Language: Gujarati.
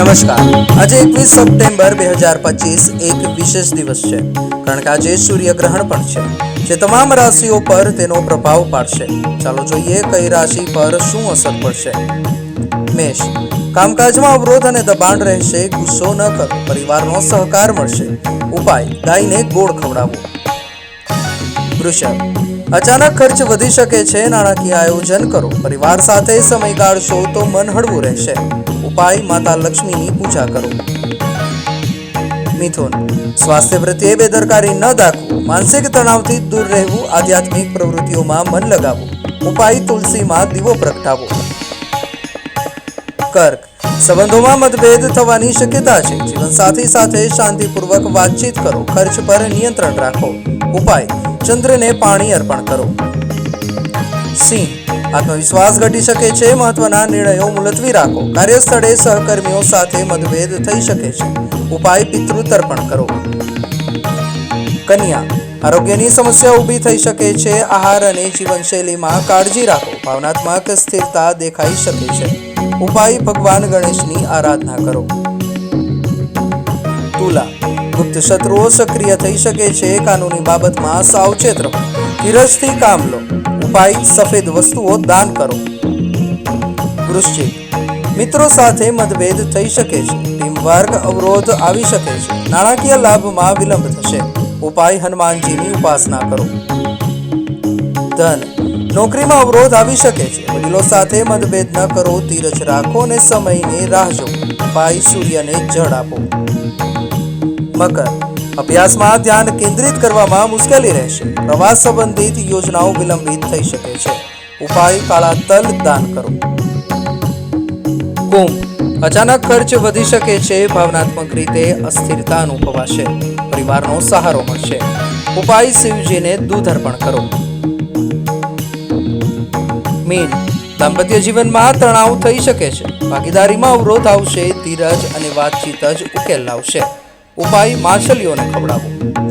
નમસ્કાર. આજે એકવીસ સપ્ટેમ્બર બે હજાર પચીસ એક વિશેષ દિવસ છે, કારણ કે આજે સૂર્યગ્રહણ પણ છે. જે તમામ રાશિઓ પર તેનો પ્રભાવ પાડશે. ચાલો જોઈએ કઈ રાશિ પર શું અસર પડશે. મેષ. કામકાજમાં અવરોધ અને દબાણ રહેશે, ગુસ્સો ન કરો, પરિવારનો સહકાર મળશે. ઉપાય, ગાયને ગોળ ખવડાવવો વૃષભ. અચાનક ખર્ચ વધી શકે છે, નાણાકીય આયોજન કરો. પરિવાર સાથે સમય કાઢશો તો મન હળવું રહેશે. ઉપાય માતા લક્ષ્મીની પૂજા કરો. મિથુન, સ્વાસ્થ્ય પ્રત્યે બેદરકારી ન દાખવું. માનસિક તણાવથી દૂર રહેવું, આધ્યાત્મિક પ્રવૃત્તિઓમાં મન લગાવવું. ઉપાય તુલસીમાં દીવો પ્રગટાવો. કર્ક, સંબંધોમાં મતભેદ થવાની શક્યતા છે. જીવનસાથી સાથે શાંતિપૂર્વક વાતચીત કરો. ખર્ચ પર નિયંત્રણ રાખો. ઉપાય, ચંદ્રને પાણી અર્પણ કરો. સિંહ આત્મવિશ્વાસ ઘટી શકે છે, મહત્વના નિર્ણયો મુલતવી રાખો. કાર્યસ્થળે સહકર્મીઓ સાથે મતભેદ થઈ શકે છે. ઉપાય પિતૃ તર્પણ કરો. કન્યા, આરોગ્યની સમસ્યા ઊભી થઈ શકે છે. આહાર અને જીવનશૈલીમાં કાળજી રાખો. ભાવનાત્મક સ્થિરતા દેખાઈ શકે છે. ઉપાય ભગવાન ગણેશની આરાધના કરો. તુલા, ગુપ્ત શત્રુઓ સક્રિય થઈ શકે છે. કાનૂની બાબતમાં સાવચેત રહો. ધીરજથી કામ લો. ઉપાય સફેદ વસ્તુઓ દાન કરો. વૃશ્ચિક, મિત્રો સાથે મતભેદ થઈ શકે છે. ટીમ અવરોધ આવી શકે છે. નાણાકીય લાભમાં વિલંબ થશે. ઉપાય હનુમાનજીની ઉપાસના કરો. ધન, નોકરીમાં અવરોધ આવી શકે છે. વડીલો સાથે મતભેદ ન કરો. ધીરજ રાખો અને સમયની રાહ જો ઉપાય સૂર્યને જળ આપો. મકર અભ્યાસમાં ધ્યાન કેન્દ્રિત કરવામાં મુશ્કેલી રહેશે. પ્રવાસ સંબંધિત યોજનાઓ વિલંબિત થઈ શકે છે. ઉપાય કાળા તલ દાન કરો. કુંભ. અચાનક ખર્ચ વધી શકે છે, ભાવનાત્મક રીતે અસ્થિરતા અનુભવાશે. પરિવારનો સહારો મળશે. ઉપાય શિવજીને દૂધ અર્પણ કરો. મીન. દાંપત્ય જીવનમાં તણાવ થઈ શકે છે. ભાગીદારીમાં અવરોધ આવશે, ધીરજ અને વાતચીત જ ઉકેલ લાવશે. ઉપાય માછલીઓને ખવડાવો.